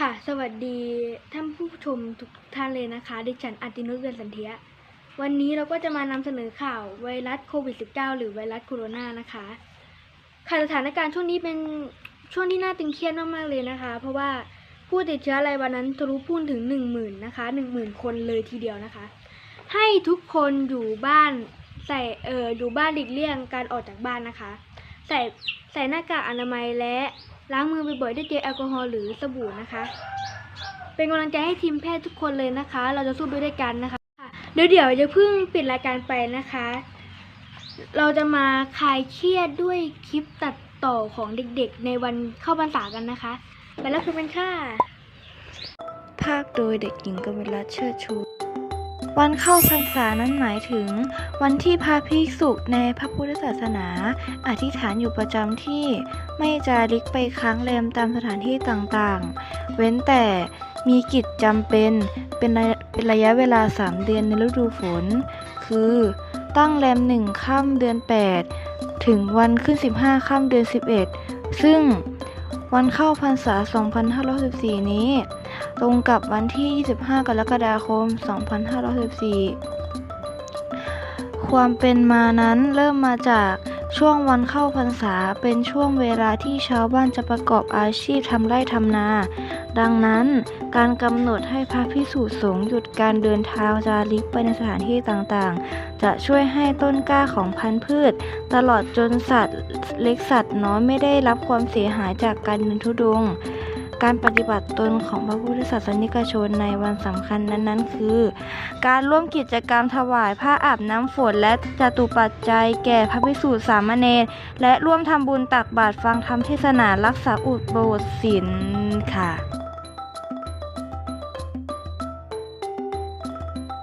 ค่ะ สวัสดีท่านผู้ชมทุกท่านเลยนะคะ ดิฉันอตินุชเวียนสันเทีย วันนี้เราก็จะมานำเสนอข่าวไวรัสโควิด -19 หรือไวรัสโคโรนานะคะค่ะสถานการณ์ช่วงนี้เป็นช่วงที่น่าตึงเครียดมากๆเลยนะคะ เพราะว่าผู้ติดเชื้อรายวันนั้นทะลุพุ่งถึง 1 0,000นะคะ10,000 คนเลยทีเดียวนะคะ ให้ทุกคนอยู่บ้านใส่เอออยู่บ้านหลีกเลี่ยงการออกจากบ้านนะคะ ใส่ใส่หน้ากากอนามัยและ ล้างมือบ่อยๆด้วยเจลแอลกอฮอล์หรือสบู่นะคะ เป็นกำลังใจให้ทีมแพทย์ทุกคนเลยนะคะ เราจะสู้ไปด้วยกันนะคะ เดี๋ยวเดี๋ยวจะเพิ่งปิดรายการไปนะคะ เราจะมาคลายเครียดด้วยคลิปตัดต่อของเด็กๆ ในวันเข้าพรรษากันนะคะ ไปรับชมกันค่ะ ภาคโดยเด็กหญิงกมิลาเชิดชู วันเข้าพรรษานั้นหมายถึง วันที่พระภิกษุในพระพุทธศาสนา อธิษฐานอยู่ประจำที่ ไม่จาริกไปค้างแรมตามสถานที่ต่างๆ เว้นแต่มีกิจจำเป็นเป็นระเป็นระยะเวลา 3 เดือนในฤดูฝน คือตั้งแรมหนึ่งค่ำเดือน 8 ถึงวันขึ้น 15ค่ำเดือน 11 ซึ่งวันเข้าพรรษา 2514นี้ ตรงกับวันที่ 25 กรกฎาคม 2514 ความเป็นมานั้นเริ่มมาจากช่วงวันเข้าพรรษาเป็นช่วงเวลาที่ชาวบ้านจะประกอบอาชีพทำไร่ทำนา ดังนั้นการกำหนดให้พระพิสุสงฆ์หยุดการเดินทางจาริกไปในสถานที่ต่างๆ จะช่วยให้ต้นกล้าของพันธุ์พืช ตลอดจนสัตว์เล็กสัตว์น้อยไม่ได้รับความเสียหายจากการเดินทุดงค์ การปฏิบัติตนของพระพุทธศาสนิกชนในวันสำคัญนั้นๆ คือ การร่วมกิจกรรมถวายผ้าอาบน้ำฝนและจตุปัจจัยแก่พระภิกษุสามเณรและร่วมทำบุญตักบาตรฟังธรรมเทศนารักษาอุโบสถศีลค่ะ